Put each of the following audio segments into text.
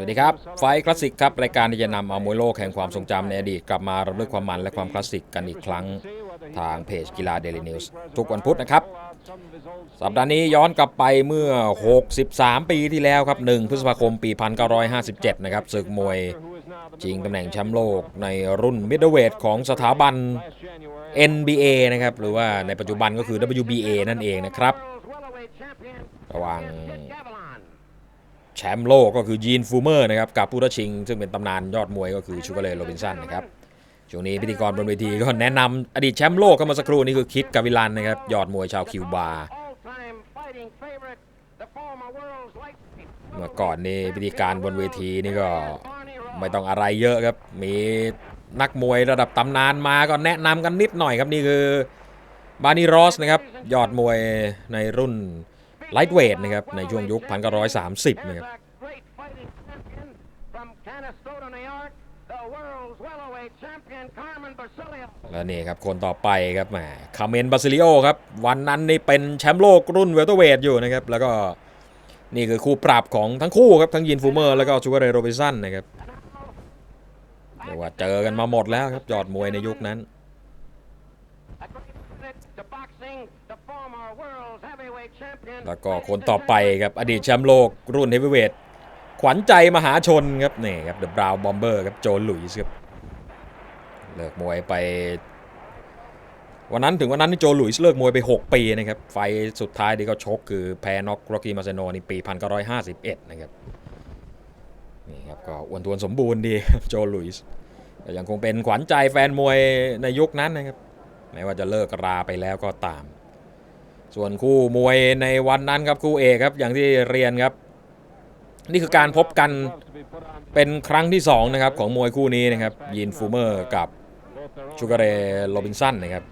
สวัสดีครับ ไฟคลาสสิกครับรายการที่จะนำเอามวยโลกแห่งความทรงจำในอดีต กลับมารำลึกความมันและความคลาสสิกกันอีกครั้งทางเพจกีฬาเดลินิวส์ทุกวันพุธนะครับ สัปดาห์นี้ย้อนกลับไปเมื่อ 63 ปีที่แล้วครับ 1 พฤษภาคมปี 1957 นะครับศึกมวยชิงตำแหน่งแชมป์โลกในรุ่นมิดเดิลเวทของสถาบัน NBA นะครับ หรือว่าในปัจจุบันก็คือ WBA นั่นเองนะครับ ระหว่าง แชมป์โลกก็คือยีนฟูเมอร์นะครับกับผู้ท้าชิง ซึ่งเป็นตำนานยอดมวยก็คือชูเกเลย์โรบินสันนะครับช่วงนี้พิธีกรบนเวทีก็แนะนำอดีตแชมป์โลกก็มาสักครู่นี้คือคิดกาวิลันนะครับยอดมวยชาวคิวบาเมื่อก่อนนี่พิธีการบนเวทีนี่ก็ไม่ต้องอะไรเยอะครับ มีนักมวยระดับตำนานมาก็แนะนำกันนิดหน่อยครับนี่คือบานีรอสนะครับยอดมวยในรุ่นไลท์เวทนะครับในช่วงยุค1930นะครับ และนี่ครับคนต่อไปครับแหมคาเมนบาซิลิโอครับ วันนั้นนี่เป็นแชมป์โลกรุ่นเวลเตอร์เวทอยู่นะครับ แล้วก็นี่คือคู่ปรับของทั้งคู่ครับ ทั้งยินฟูเมอร์แล้วก็ชูการ์เรย์โรบินสันนะครับเรียกว่าเจอกันมาหมดแล้วครับยอดมวยในยุคนั้นแล้วก็คนต่อไปครับอดีตแชมป์โลกรุ่นเฮฟวีเวทขวัญใจมหาชนครับนี่ครับเดอะบราวน์บอมเบอร์ครับโจนหลุยส์ครับ เลิกมวยไป วันนั้นถึงวันนั้นที่โจลุยส์เลิกมวยไป 6 ปีนะครับ ไฟสุดท้ายที่เขาชกคือแพ้น็อกโรกี้มาเซโนในปี 1951 นะครับ นี่ครับก็อ้วนทวนสมบูรณ์ดีโจลุยส์ยังคงเป็นขวัญใจแฟนมวยในยุคนั้นนะครับแม้ว่าจะเลิกราไปแล้วก็ตาม ส่วนคู่มวยในวันนั้นครับคู่เอกครับอย่างที่เรียนครับ นี่คือการพบกันเป็นครั้งที่สองนะครับของมวยคู่นี้นะครับยินฟูเมอร์กับ ชูการ์เรโรบินสันนะครับ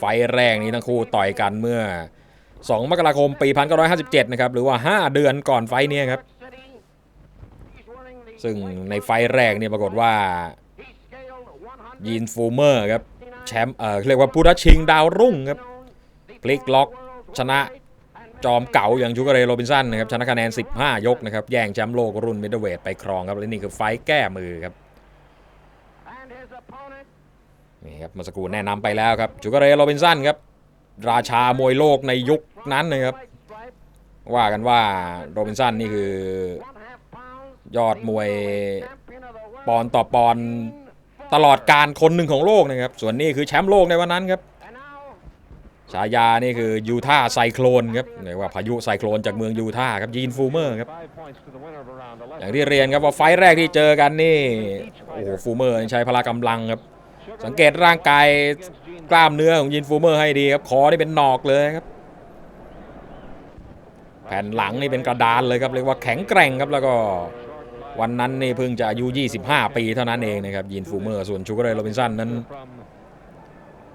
ไฟแรกนี้ทั้งคู่ต่อยกันเมื่อ 2 มกราคมปี 1957 นะครับ หรือว่า 5 เดือนก่อนไฟนี้ครับ ซึ่งในไฟแรกเนี่ยปรากฏว่ายีนฟูเมอร์ครับแชมป์เอ่อเรียกว่าผู้ท้าชิงดาวรุ่งครับพลิกล็อกชนะจอมเก่าอย่างชูการ์เรโรบินสันนะครับชนะคะแนน 15 ยกนะครับ แย่งแชมป์โลกรุ่นมิดเดิลเวทไปครองครับ และนี่คือไฟแก้มือครับ นี่ครับมาสกูแนะนำไปแล้วครับชูกเร์เรโรบินสันครับ ราชามวยโลกในยุคนั้นนะครับ ว่ากันว่าโรบินสันนี่คือยอดมวยปอนด์ต่อปอนตลอดการคนหนึ่งของโลกนะครับ ส่วนนี้คือแชมป์โลกในวันนั้นครับ ฉายานี่คือยูท่าไซโคลนครับเรียกว่าพายุไซโคลนจากเมืองยูท่าครับยีนฟูเมอร์ครับอย่างที่เรียนครับว่าไฟแรกที่เจอกันนี่โอ้โหฟูเมอร์ใช้พละกำลังครับ สังเกตร่างกายกล้ามเนื้อของยินฟูเมอร์ให้ดีครับคอนี่เป็นหนอกเลยครับ แผ่นหลังนี่เป็นกระดานเลยครับเรียกว่าแข็งแกร่งครับแล้วก็วันนั้นนี่เพิ่งจะอายุ 25 ปีเท่านั้นเองนะครับยินฟูเมอร์ส่วนชูการ์เรย์โรบินสันนั้น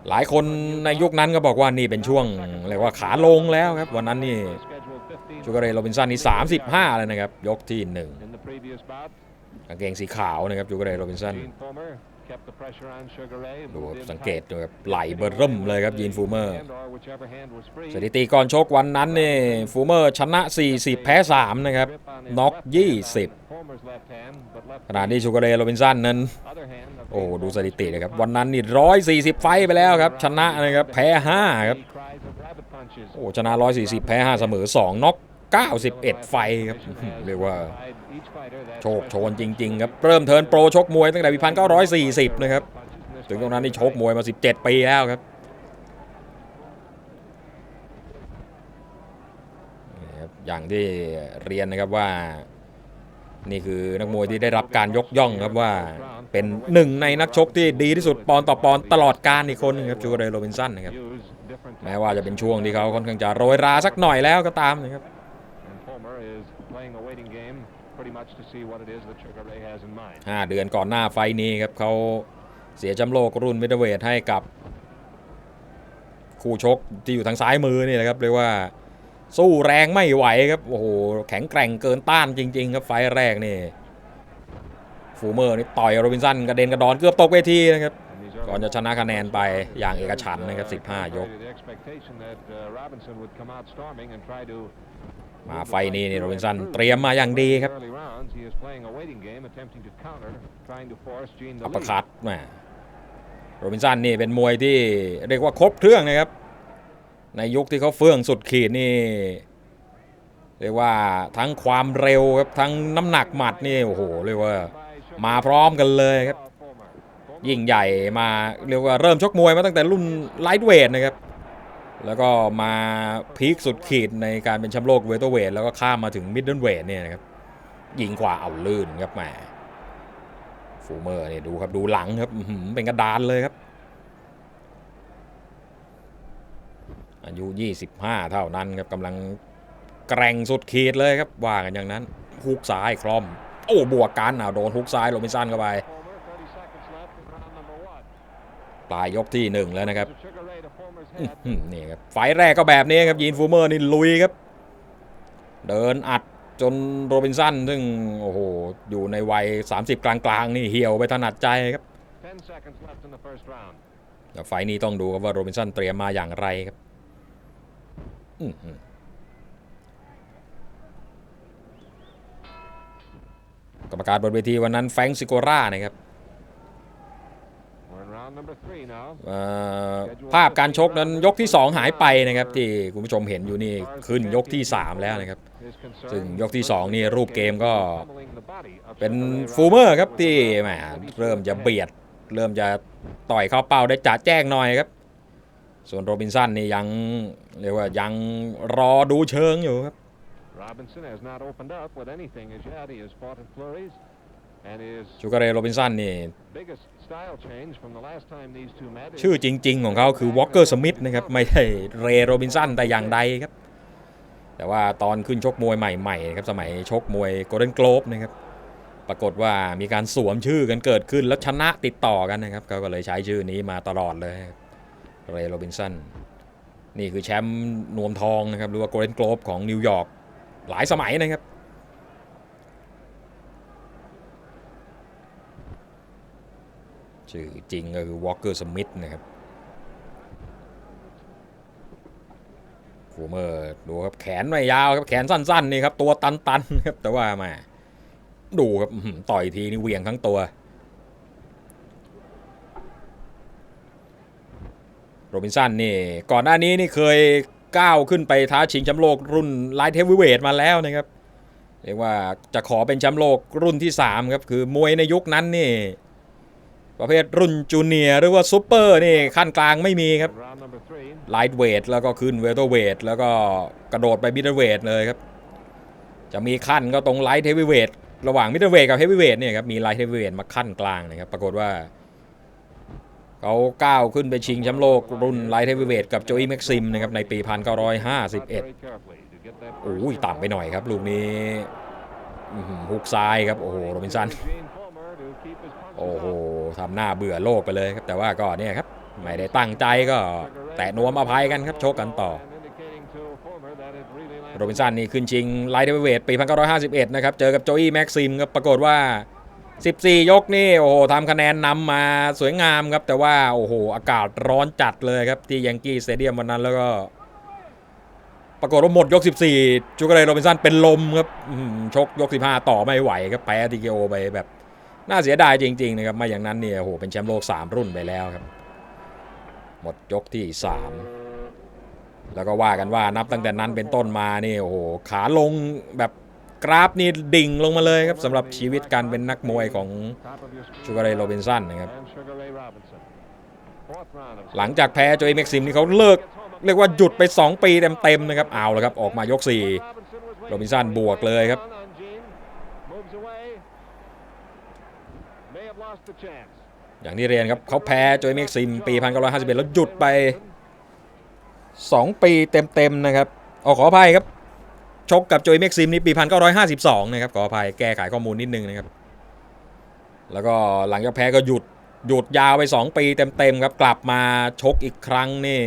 หลายคนในยุคนั้นก็บอกว่านี่เป็นช่วงเรียกว่าขาลงแล้วครับ วันนั้นนี่ชูการ์เรย์โรบินสันนี่35 เลยนะครับ ยกที่หนึ่งกางเกงสีขาวนะครับชูการ์เรย์โรบินสันดูสังเกตดูครับไหลเบอร์เริ่มเลยครับยีนฟูเมอร์สถิติก่อนชกวันนั้นนี่ฟูเมอร์ชนะ 40 แพ้ 3 นะครับน็อก20ขณะที่ชูการ์เรย์โรบินสันนั้น โอ้ดูสถิติเลยครับ วันนั้นนี่140ไฟต์ไปแล้วครับ ชนะนะครับ แพ้5ครับ โอ้ชนะ140แพ้5เสมอ2น็อก91ไฟครับเรียกว่า โชคโชนจริง ๆ ครับ เริ่มเทิร์นโปรชกมวยตั้งแต่ปี1940นะครับ ถึงตรงนั้นนี่ชกมวยมา17ปีแล้วครับอย่างที่เรียนนะครับว่า นี่คือนักมวยที่ได้รับการยกย่องครับว่าเป็นหนึ่งในนักชกที่ดีที่สุดปอนต่อปอนตลอดการอีกคนนึงครับจูเรย์โรบินสันนะครับแม้ว่าจะเป็นช่วงที่เขาค่อนข้างจะโรยราสักหน่อยแล้วก็ตามนะครับ ห้าเดือนก่อนหน้าไฟล์นี้ครับเขาเสียแชมป์โลกรุ่นมิดเดิลเวทให้กับ คู่ชกที่อยู่ทางซ้ายมือนี่แหละครับเรียกว่า สู้แรงไม่ไหวครับ โอ้โห แข็งแกร่งเกินต้านจริง ๆ ครับไฟแรกนี่ ฟูเมอร์นี่ต่อยโรบินสันกระเด็นกระดอนเกือบตกเวทีนะครับ ก่อนจะชนะคะแนนไปอย่างเอกฉันนะครับ 15 ยก มาไฟนี้นี่โรบินสันเตรียมมาอย่างดีครับอัปเปอร์คัตแมโรบินสันนี่เป็นมวยที่เรียกว่าครบเครื่องนะครับ ในยุคที่เขาเฟื่องสุดขีดนี่เรียกว่าทั้งความเร็วครับทั้งน้ำหนักหมัดนี่โอ้โหเรียกว่ามาพร้อมกันเลยครับ ยิ่งใหญ่มาเรียกว่าเริ่มชกมวยมาตั้งแต่รุ่นไลท์เวทนะครับ แล้วก็มาพีคสุดขีดในการเป็นแชมป์โลกเวเตอร์เวทแล้วก็ข้ามมาถึงมิดเดิลเวทเนี่ยนะครับยิงขวาเอาลื่นครับแหมฟูเมอร์เนี่ยดูครับดูหลังครับเป็นกระดานเลยครับ อายุ 25 เท่านั้นครับกำลังแกร่งสุดขีดเลยครับว่ากันอย่างนั้นฮุกซ้ายคล่อม โอ้บวกกันเอาโดนฮุกซ้ายโรบินสันเข้าไปปลายยกที่หนึ่งแล้วนะครับอื้อหือนี่ครับไฟล์แรกก็แบบนี้ครับยีนฟูเมอร์นี่ลุยครับ เดินอัดจนโรบินสันซึ่งโอ้โหอยู่ในวัย 30 กลางๆ นี่เหี่ยวไปถนัดใจครับแต่ไฟล์นี้ต้องดูครับว่าโรบินสันเตรียมมาอย่างไรครับอื้อหือ กรรมการบนเวทีวันนั้นแฟรงค์ซิโกรานะครับเอ่อภาพการชกนั้นยกที่ 2 หายไปนะครับ ที่คุณผู้ชมเห็นอยู่นี่ขึ้นยกที่ 3 แล้วนะครับ ซึ่งยกที่ 2 นี่รูปเกมก็เป็นฟูเมอร์ครับที่แหมเริ่มจะเบียด เริ่มจะต่อยเข้าเป้าได้จัดแจ้งหน่อยครับ ส่วนโรบินสันนี่ยังเรียกว่ายังรอดูเชิงอยู่ครับ Robinson has not opened up with anything as yet. He has fought in flurries. And his ชูการ์เรโรบินสันนี่ biggest style change from the last time these two met is ชื่อจริง ๆ ของเขาคือวอ l เกอร์สมิธนะครับไม่ใช่เรโรบินสันแต่อย่างใดครับ แต่ว่าตอนขึ้นชกมวยใหม่ๆนะครับสมัยชกมวยโกลเด้นโกลบนะครับปรากฏว่ามีการสวมชื่อกันเกิดขึ้นแล้วชนะติดต่อกันนะครับเขาก็เลยใช้ชื่อนี้มาตลอดเลย เรโรบินสันนี่คือแชมป์นวมทองนะครับหรือว่าโกลเด้นโกลบของนิวยอร์กหลายสมัยนะครับ ชื่อจริงก็คือวอ l เกอร์สมิธนะครับฟูเมอร์ดูครับแขนไม่ยาวครับแขนสั้นๆนี่ครับตัวตันๆครับแต่ว่ามาดูครับต่อยทีนี่เวียงทั้งตัว โรบินสันนี่ก่อนหน้านี้นี่เคยก้าวขึ้นไปท้าชิงแชมป์โลกรุ่นไลท์เฮฟวีเวทมาแล้วนะครับเรียกว่าจะขอเป็นแชมป์โลกรุ่นที่ 3 ครับ คือมวยในยุคนั้นนี่ ประเภทรุ่นจูเนียร์หรือว่าซูเปอร์นี่ขั้นกลางไม่มีครับไลท์เวทแล้วก็ขึ้นเวเตอร์เวทแล้วก็กระโดดไปมิดเดิลเวทเลยครับ จะมีขั้นก็ตรงไลท์เฮฟวีเวทระหว่างมิดเดิลเวทกับเฮฟวีเวทเนี่ยครับมีไลท์เฮฟวีเวทมาขั้นกลางนะครับ ปรากฏว่า เขาก้าวขึ้นไปชิงแชมป์โลกรุ่นไลท์เฮฟวีเวทกับโจอีแม็กซิมนะครับในปี 1951 โอ้ยต่ำไปหน่อยครับ ลูกนี้ฮุกซ้ายครับ โอ้โหโรบินสัน โอ้โหทำหน้าเบื่อโลกไปเลยครับ แต่ว่าก็เนี่ยครับ ไม่ได้ตั้งใจก็แตะนวมอภัยกันครับ โชคกันต่อโรบินสันนี่ขึ้นชิงไลท์เวทปี 1951 นะครับ เจอกับโจอี้แม็กซิมครับปรากฏว่า 14 ยกนี่โอ้โหทำคะแนนนำมาสวยงามครับ แต่ว่าโอ้โหอากาศร้อนจัดเลยครับ ที่ยังกี้สเตเดียมวันนั้นแล้วก็ปรากฏว่าหมดยก 14 จูเกเรโรบินสันเป็นลมครับชกยก 15 ต่อไม่ไหวครับแพ้ทีโอไปแบบ น่าเสียดายจริง ๆ นะครับไม่อย่างนั้นเนี่ยโอ้โหเป็นแชมป์โลก 3 รุ่นไปแล้วครับ หมดยกที่ 3 แล้วก็ว่ากันว่านับตั้งแต่นั้นเป็นต้นมานี่โอ้โหขาลงแบบ กราฟนี่ดิ่งลงมาเลยครับสำหรับชีวิตการเป็นนักมวยของชูการ์เรโรบินสันนะครับ หลังจากแพ้โจเอีแม็กซิมนี่เขาเลิกเรียกว่าหยุดไป 2 ปีเต็มๆนะครับเอาแล้วครับออกมายก 4 โรบินสันบวกเลยครับ อย่างที่เรียนครับเขาแพ้โจเอีแม็กซิมปี 1951 แล้วหยุดไป 2 ปีเต็มๆนะครับเอาขออภัยครับ ชกกับโจอีแม็กซิมนี่ปี 1952 นะครับขออภัยแก้ไขข้อมูลนิดนึงนะครับ แล้วก็หลังจากแพ้ก็หยุดหยุดยาวไป 2 ปีเต็มๆครับ กลับมาชกอีกครั้งนี่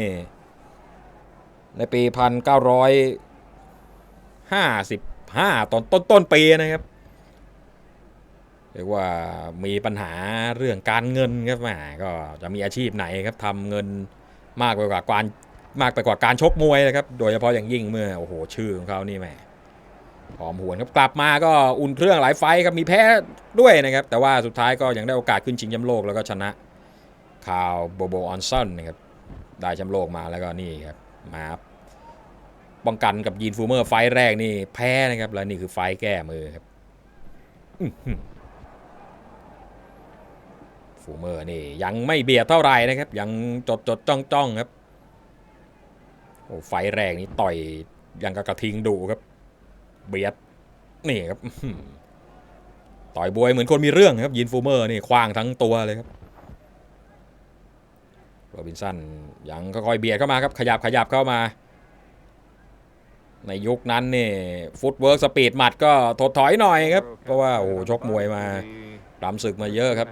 ในปี 1955 ตอนต้นต้นๆปีนะครับเรียกว่ามีปัญหาเรื่องการเงินครับแหมก็จะมีอาชีพไหนครับทำเงินมากกว่าการ มากไปกว่าการชกมวยนะครับ โดยเฉพาะอย่างยิ่งเมื่อโอ้โหชื่อของเขานี่แหมหอมหวนครับกลับมาก็อุ่นเครื่องหลายไฟครับมีแพ้ด้วยนะครับ แต่ว่าสุดท้ายก็ยังได้โอกาสขึ้นชิงแชมป์โลกแล้วก็ชนะคาวโบโบออนซอนนะครับได้แชมป์โลกมาแล้วก็นี่ครับมาป้องกันกับยีนฟูเมอร์ไฟแรกนี่แพ้นะครับแล้วนี่คือไฟแก้มือครับฟูเมอร์นี่ยังไม่เบียดเท่าไหร่นะครับ ยังจดจดจ้องจ้องครับ โอ้ไฟแรกนี่ต่อยยังกับกระทิงดุครับ เบียดนี่ครับต่อยบวยเหมือนคนมีเรื่องครับยินฟูเมอร์นี่คว้างทั้งตัวเลยครับโรบินสันยังค่อยๆเบียดเข้ามาครับ ขยับขยับเข้ามา ในยุคนั้นนี่ฟุตเวิร์กสปีดหมัดก็ถดถอยหน่อยครับ เพราะว่าโอ้โหชกมวยมาดำศึกมาเยอะครับ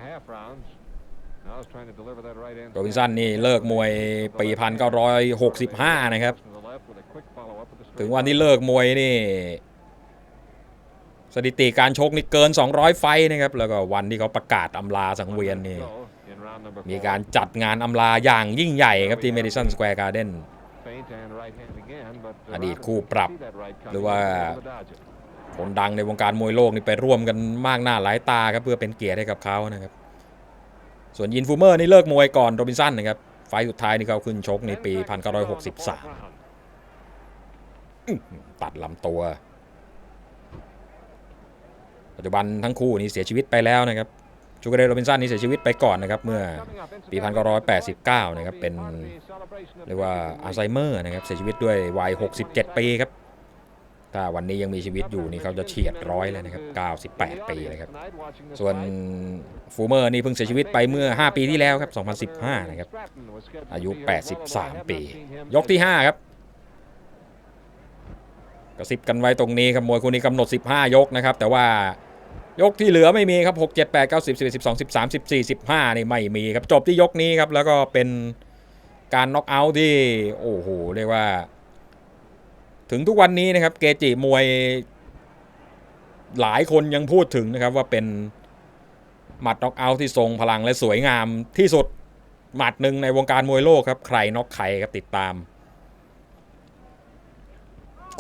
โรบินสันนี่เลิกมวยปีพันเก้าร้อยหกสิบห้านะครับ ถึงวันที่เลิกมวยนี่ สถิติการชกนี่เกิน 200 ไฟนะครับ แล้วก็วันที่เขาประกาศอำลาสังเวียนนี่ มีการจัดงานอำลาอย่างยิ่งใหญ่ครับที่ Madison Square Garden อดีตคู่ปรับ หรือว่าคนดังในวงการมวยโลกนี่ไปร่วมกันมากหน้าหลายตาครับเพื่อเป็นเกียรติให้กับเขานะครับ ส่วนยินฟูเมอร์นี่เลิกมวยก่อนโรบินสันนะครับ ไฟล์สุดท้ายนี่เขาขึ้นชกในปี 1963 ตัดลำตัว ปัจจุบันทั้งคู่นี้เสียชีวิตไปแล้วนะครับชูการ์เรโรบินสันนี่เสียชีวิตไปก่อนนะครับ เมื่อปี 1989 นะครับ เป็นเรียกว่าอัลไซเมอร์นะครับ เสียชีวิตด้วยวัย 67 ปีครับ ถ้าวันนี้ยังมีชีวิตอยู่นี่เขาจะเฉียดร้อยเลยนะครับ 98 ปีเลยครับ ส่วนฟูเมอร์นี่เพิ่งเสียชีวิตไปเมื่อ 5 ปีที่แล้วครับ 2015 นะครับ อายุ 83 ปี ยกที่ 5 ครับ กระซิบกันไว้ตรงนี้ครับมวยคู่นี้กำหนด 15 ยกนะครับ แต่ว่ายกที่เหลือไม่มีครับ 6 7 8 9 10 11 12 13 14 15 นี่ไม่มีครับ จบที่ยกนี้ครับ แล้วก็เป็นการน็อกเอาท์ที่ โอ้โห เรียกว่า ถึงทุกวันนี้นะครับเกจิมวยหลายคนยังพูดถึงนะครับว่าเป็นหมัดน็อกเอาท์ที่ทรงพลังและสวยงามที่สุดหมัดหนึ่งในวงการมวยโลกครับ ใครน็อกใครครับติดตาม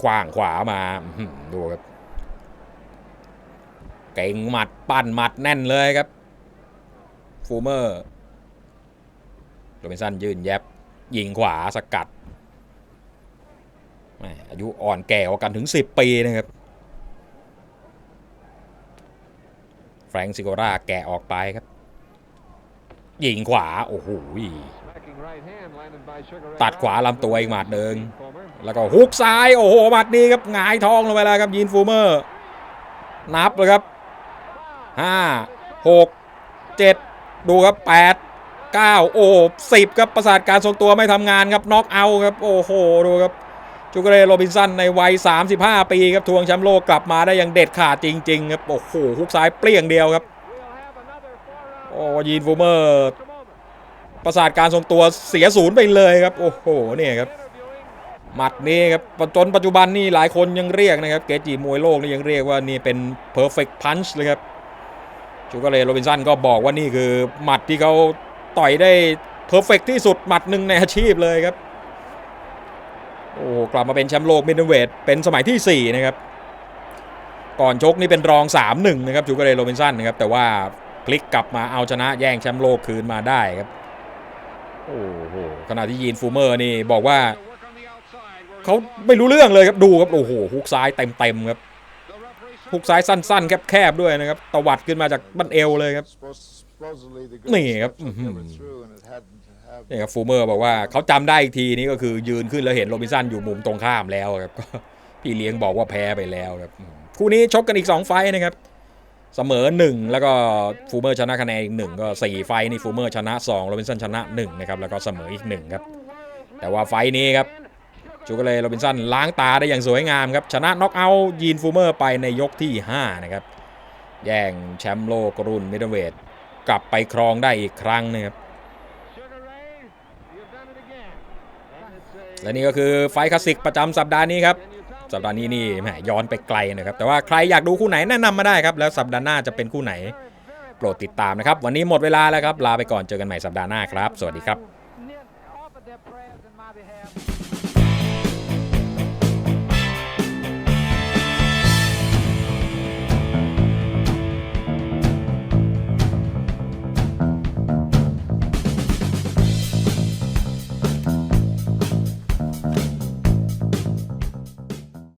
ขวางขวามาดูครับ เก่งหมัดปั้นหมัดแน่นเลยครับฟูเมอร์โรบินสันยืนแยบยิงขวาสกัด อายุอ่อนแก่กว่ากันถึง 10 ปีนะครับ แฟรงซิโกราแกะออกไปครับ ยิงขวา โอ้โหตัดขวาลำตัวอีกหมัดหนึ่งแล้วก็ฮุกซ้าย โอ้โหหมัดนี้ครับหงายทองลงไปแล้วครับยินฟูเมอร์ นับเลยครับห้าหกเจ็ดดูครับแปดเก้าโอ้สิบครับประสาทการทรงตัวไม่ทำงานครับน็อกเอาครับ โอ้โหดูครับ จูเกเรโรบินสันในวัย 35 ปีครับทวงแชมป์โลกกลับมาได้อย่างเด็ดขาดจริง ๆ ครับ โอ้โหฮุกซ้ายเปรี้ยงเดียวครับ โอ้ยีนฟูเมอร์ ประสาทการทรงตัวเสียศูนย์ไปเลยครับ โอ้โหเนี่ยครับหมัดนี้ครับจนปัจจุบันนี่หลายคนยังเรียกนะครับ เกจิมวยโลกนี่ยังเรียกว่านี่เป็น perfect punch เลยครับจูเกเลโรบินสันก็บอกว่านี่คือหมัดที่เขาต่อยได้ perfect ที่สุดหมัดหนึ่งในอาชีพเลยครับ โอ้กลับมาเป็นแชมป์โลกมิดเดเวทเป็นสมัยที่ 4 นะครับ ก่อนชกนี่เป็นรอง 3-1 นะครับจูเกเลโรบินสันนะครับ แต่ว่าพลิกกลับมาเอาชนะแย่งแชมป์โลกคืนมาได้ครับ โอ้โหขณะที่ยีนฟูเมอร์นี่บอกว่าเขาไม่รู้เรื่องเลยครับดูครับ โอ้โหฮุกซ้ายเต็มๆครับฮุกซ้ายสั้นๆแคบๆด้วยนะครับตวัดขึ้นมาจากบั้นเอวเลยครับนี่ครับ นี่ครับฟูเมอร์บอกว่าเขาจำได้อีกทีนี้ก็คือยืนขึ้นแล้วเห็นโรบินสันอยู่มุมตรงข้ามแล้วครับก็พี่เลี้ยงบอกว่าแพ้ไปแล้วครับคู่นี้ชกกันอีก 2 ไฟนะครับ เสมอ 1 แล้วก็ฟูเมอร์ชนะคะแนนอีกหนึ่งก็ 4 ไฟนี่ฟูเมอร์ชนะ2โรบินสันชนะ1นะครับแล้วก็เสมออีก1ครับแต่ว่าไฟนี้ครับจูกเลยโรบินสันล้างตาได้อย่างสวยงามครับชนะน็อกเอาท์ยีนฟูเมอร์ไปในยกที่ 5 นะครับ แย่งแชมป์โลกรุ่นมิดเดิลเวทกลับไปครองได้อีกครั้งนะครับ และนี่ก็คือไฟคลาสสิกประจำสัปดาห์นี้ครับ สัปดาห์นี้นี่แหมย้อนไปไกลนะครับ แต่ว่าใครอยากดูคู่ไหนแนะนำมาได้ครับ แล้วสัปดาห์หน้าจะเป็นคู่ไหน โปรดติดตามนะครับ วันนี้หมดเวลาแล้วครับ ลาไปก่อน เจอกันใหม่สัปดาห์หน้าครับ สวัสดีครับ